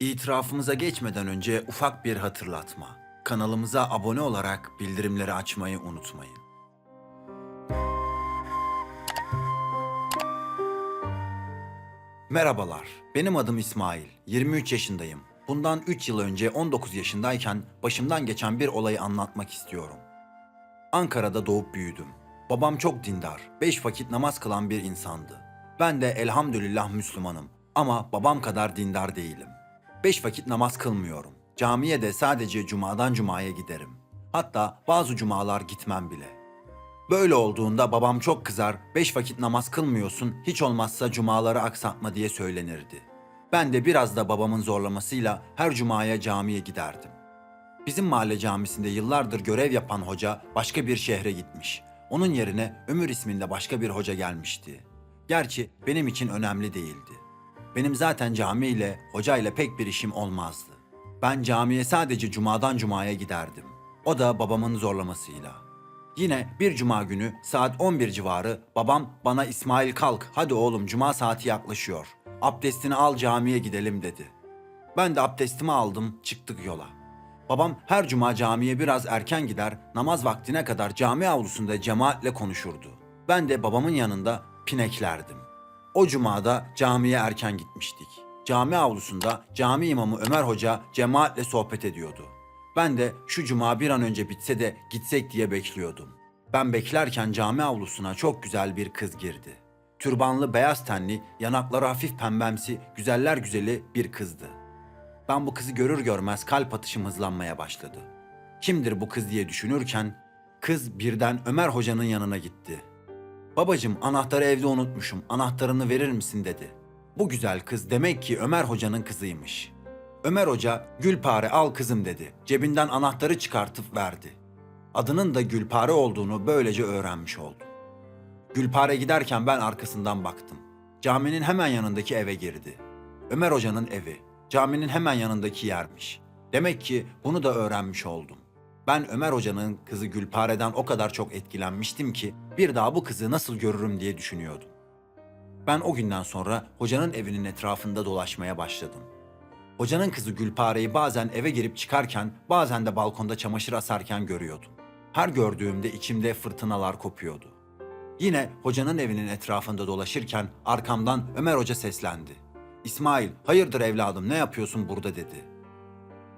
İtirafımıza geçmeden önce ufak bir hatırlatma. Kanalımıza abone olarak bildirimleri açmayı unutmayın. Merhabalar, benim adım İsmail. 23 yaşındayım. Bundan 3 yıl önce 19 yaşındayken başımdan geçen bir olayı anlatmak istiyorum. Ankara'da doğup büyüdüm. Babam çok dindar, 5 vakit namaz kılan bir insandı. Ben de elhamdülillah Müslümanım ama babam kadar dindar değilim. 5 vakit namaz kılmıyorum. Camiye de sadece cumadan cumaya giderim. Hatta bazı cumalar gitmem bile. Böyle olduğunda babam çok kızar, beş vakit namaz kılmıyorsun, hiç olmazsa cumaları aksatma diye söylenirdi. Ben de biraz da babamın zorlamasıyla her cumaya camiye giderdim. Bizim mahalle camisinde yıllardır görev yapan hoca başka bir şehre gitmiş. Onun yerine Ömür isminde başka bir hoca gelmişti. Gerçi benim için önemli değildi. Benim zaten camiyle, hocayla pek bir işim olmazdı. Ben camiye sadece cumadan cumaya giderdim. O da babamın zorlamasıyla. Yine bir cuma günü saat 11 civarı babam bana İsmail kalk hadi oğlum cuma saati yaklaşıyor. Abdestini al camiye gidelim dedi. Ben de abdestimi aldım çıktık yola. Babam her cuma camiye biraz erken gider namaz vaktine kadar cami avlusunda cemaatle konuşurdu. Ben de babamın yanında pineklerdim. O cumada camiye erken gitmiştik. Cami avlusunda cami imamı Ömer Hoca cemaatle sohbet ediyordu. Ben de şu cuma bir an önce bitse de gitsek diye bekliyordum. Ben beklerken cami avlusuna çok güzel bir kız girdi. Türbanlı beyaz tenli, yanakları hafif pembemsi, güzeller güzeli bir kızdı. Ben bu kızı görür görmez kalp atışım hızlanmaya başladı. Kimdir bu kız diye düşünürken kız birden Ömer hocanın yanına gitti. Babacım anahtarı evde unutmuşum. Anahtarını verir misin dedi. Bu güzel kız demek ki Ömer hocanın kızıymış. Ömer hoca Gülpare al kızım dedi. Cebinden anahtarı çıkartıp verdi. Adının da Gülpare olduğunu böylece öğrenmiş oldu. Gülpare giderken ben arkasından baktım. Caminin hemen yanındaki eve girdi. Ömer hocanın evi. Caminin hemen yanındaki yermiş. Demek ki bunu da öğrenmiş oldum. Ben Ömer hocanın kızı Gülpare'den o kadar çok etkilenmiştim ki bir daha bu kızı nasıl görürüm diye düşünüyordum. Ben o günden sonra hocanın evinin etrafında dolaşmaya başladım. Hocanın kızı Gülpare'yi bazen eve girip çıkarken, bazen de balkonda çamaşır asarken görüyordum. Her gördüğümde içimde fırtınalar kopuyordu. Yine hocanın evinin etrafında dolaşırken arkamdan Ömer Hoca seslendi. İsmail, hayırdır evladım ne yapıyorsun burada dedi.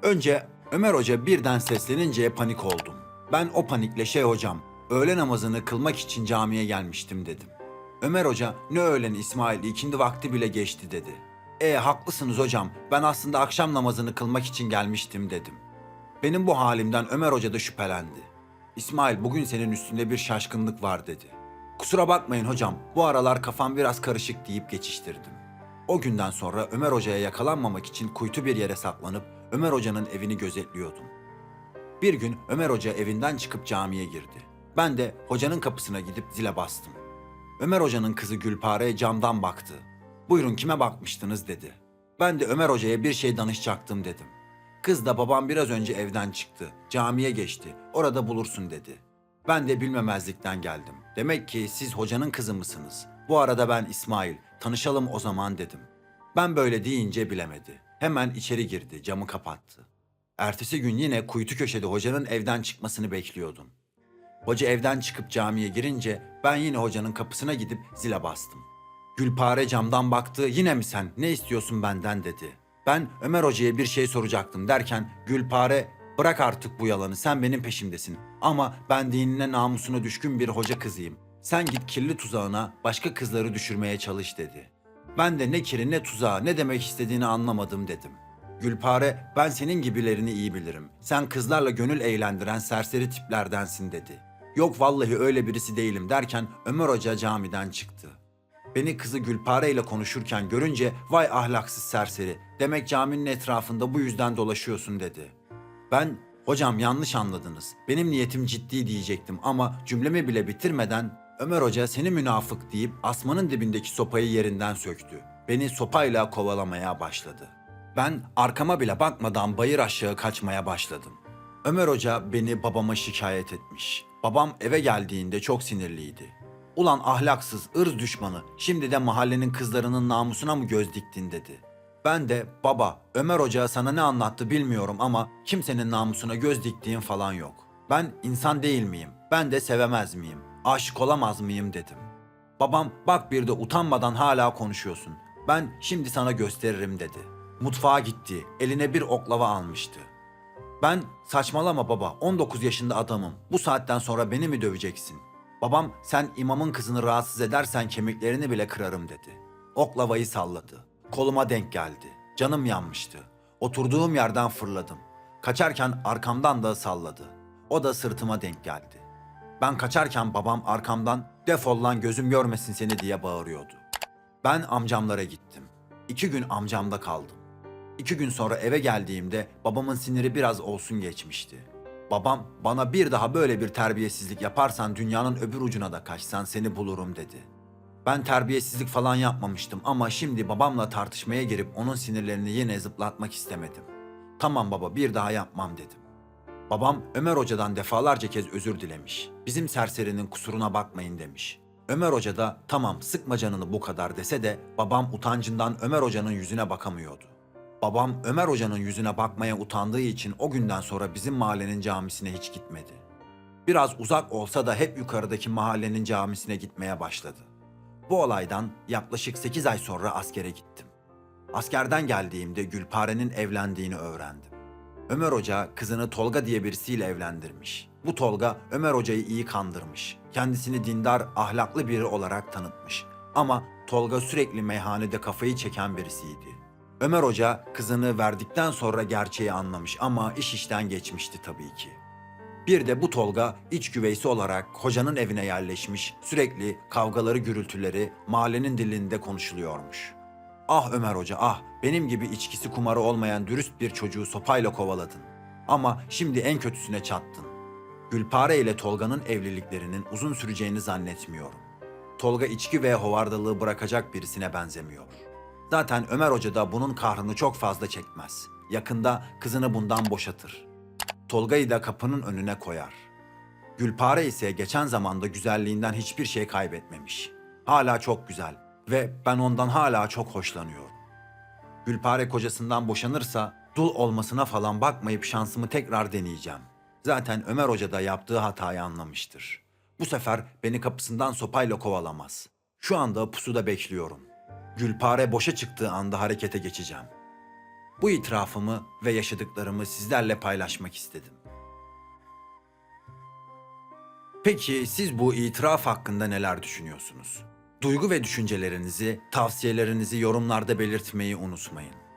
Önce Ömer Hoca birden seslenince panik oldum. Ben o panikle şey hocam, öğle namazını kılmak için camiye gelmiştim dedim. Ömer Hoca ne öğlen İsmail ikindi vakti bile geçti dedi. E haklısınız hocam ben aslında akşam namazını kılmak için gelmiştim dedim. Benim bu halimden Ömer Hoca da şüphelendi. İsmail bugün senin üstünde bir şaşkınlık var dedi. Kusura bakmayın hocam bu aralar kafam biraz karışık deyip geçiştirdim. O günden sonra Ömer Hoca'ya yakalanmamak için kuytu bir yere saklanıp Ömer Hoca'nın evini gözetliyordum. Bir gün Ömer Hoca evinden çıkıp camiye girdi. Ben de hocanın kapısına gidip zile bastım. Ömer Hoca'nın kızı Gülpare camdan baktı. Buyurun kime bakmıştınız dedi. Ben de Ömer Hoca'ya bir şey danışacaktım dedim. Kız da babam biraz önce evden çıktı. Camiye geçti. Orada bulursun dedi. Ben de bilmemezlikten geldim. Demek ki siz hocanın kızı mısınız? Bu arada ben İsmail. Tanışalım o zaman dedim. Ben böyle deyince bilemedi. Hemen içeri girdi, camı kapattı. Ertesi gün yine kuytu köşede hocanın evden çıkmasını bekliyordum. Hoca evden çıkıp camiye girince ben yine hocanın kapısına gidip zile bastım. Gülpare camdan baktı yine mi sen ne istiyorsun benden dedi. Ben Ömer hocaya bir şey soracaktım derken Gülpare bırak artık bu yalanı sen benim peşimdesin. Ama ben dinine namusuna düşkün bir hoca kızıyım. Sen git kirli tuzağına başka kızları düşürmeye çalış dedi. Ben de ne kiri ne tuzağı ne demek istediğini anlamadım dedim. Gülpare ben senin gibilerini iyi bilirim. Sen kızlarla gönül eğlendiren serseri tiplerdensin dedi. Yok vallahi öyle birisi değilim derken Ömer Hoca camiden çıktı. Beni kızı Gülpare ile konuşurken görünce vay ahlaksız serseri demek caminin etrafında bu yüzden dolaşıyorsun dedi. Ben hocam yanlış anladınız. Benim niyetim ciddi diyecektim ama cümlemi bile bitirmeden Ömer Hoca seni münafık deyip asmanın dibindeki sopayı yerinden söktü. Beni sopayla kovalamaya başladı. Ben arkama bile bakmadan bayır aşağı kaçmaya başladım. Ömer Hoca beni babama şikayet etmiş. Babam eve geldiğinde çok sinirliydi. Ulan ahlaksız, ırz düşmanı, şimdi de mahallenin kızlarının namusuna mı göz diktin dedi. Ben de baba Ömer Hoca sana ne anlattı bilmiyorum ama kimsenin namusuna göz diktiğim falan yok. Ben insan değil miyim? Ben de sevemez miyim? Aşık olamaz mıyım dedim. Babam bak bir de utanmadan hala konuşuyorsun. Ben şimdi sana gösteririm dedi. Mutfağa gitti. Eline bir oklava almıştı. Ben saçmalama baba 19 yaşında adamım. Bu saatten sonra beni mi döveceksin? Babam sen imamın kızını rahatsız edersen kemiklerini bile kırarım dedi. Oklavayı salladı. Koluma denk geldi. Canım yanmıştı. Oturduğum yerden fırladım. Kaçarken arkamdan da salladı. O da sırtıma denk geldi. Ben kaçarken babam arkamdan defol lan gözüm görmesin seni diye bağırıyordu. Ben amcamlara gittim. İki gün amcamda kaldım. İki gün sonra eve geldiğimde babamın siniri biraz olsun geçmişti. Babam bana bir daha böyle bir terbiyesizlik yaparsan dünyanın öbür ucuna da kaçsan seni bulurum dedi. Ben terbiyesizlik falan yapmamıştım ama şimdi babamla tartışmaya girip onun sinirlerini yine zıplatmak istemedim. Tamam baba bir daha yapmam dedim. Babam Ömer Hoca'dan defalarca kez özür dilemiş. Bizim serserinin kusuruna bakmayın demiş. Ömer Hoca da tamam sıkma canını bu kadar dese de babam utancından Ömer Hoca'nın yüzüne bakamıyordu. Babam Ömer Hoca'nın yüzüne bakmaya utandığı için o günden sonra bizim mahallenin camisine hiç gitmedi. Biraz uzak olsa da hep yukarıdaki mahallenin camisine gitmeye başladı. Bu olaydan yaklaşık 8 ay sonra askere gittim. Askerden geldiğimde Gülpare'nin evlendiğini öğrendim. Ömer Hoca kızını Tolga diye birisiyle evlendirmiş. Bu Tolga Ömer Hoca'yı iyi kandırmış. Kendisini dindar, ahlaklı biri olarak tanıtmış. Ama Tolga sürekli meyhanede kafayı çeken birisiydi. Ömer Hoca kızını verdikten sonra gerçeği anlamış ama iş işten geçmişti tabii ki. Bir de bu Tolga iç güveysi olarak hocanın evine yerleşmiş, sürekli kavgaları gürültüleri mahallenin dilinde konuşuluyormuş. Ah Ömer Hoca ah benim gibi içkisi kumarı olmayan dürüst bir çocuğu sopayla kovaladın. Ama şimdi en kötüsüne çattın. Gülpare ile Tolga'nın evliliklerinin uzun süreceğini zannetmiyorum. Tolga içki ve hovardalığı bırakacak birisine benzemiyor. Zaten Ömer Hoca da bunun kahrını çok fazla çekmez. Yakında kızını bundan boşatır. Tolga'yı da kapının önüne koyar. Gülpare ise geçen zamanda güzelliğinden hiçbir şey kaybetmemiş. Hala çok güzel ve ben ondan hala çok hoşlanıyorum. Gülpare kocasından boşanırsa dul olmasına falan bakmayıp şansımı tekrar deneyeceğim. Zaten Ömer Hoca da yaptığı hatayı anlamıştır. Bu sefer beni kapısından sopayla kovalamaz. Şu anda pusuda bekliyorum. Gülpare boşa çıktığı anda harekete geçeceğim. Bu itirafımı ve yaşadıklarımı sizlerle paylaşmak istedim. Peki siz bu itiraf hakkında neler düşünüyorsunuz? Duygu ve düşüncelerinizi, tavsiyelerinizi yorumlarda belirtmeyi unutmayın.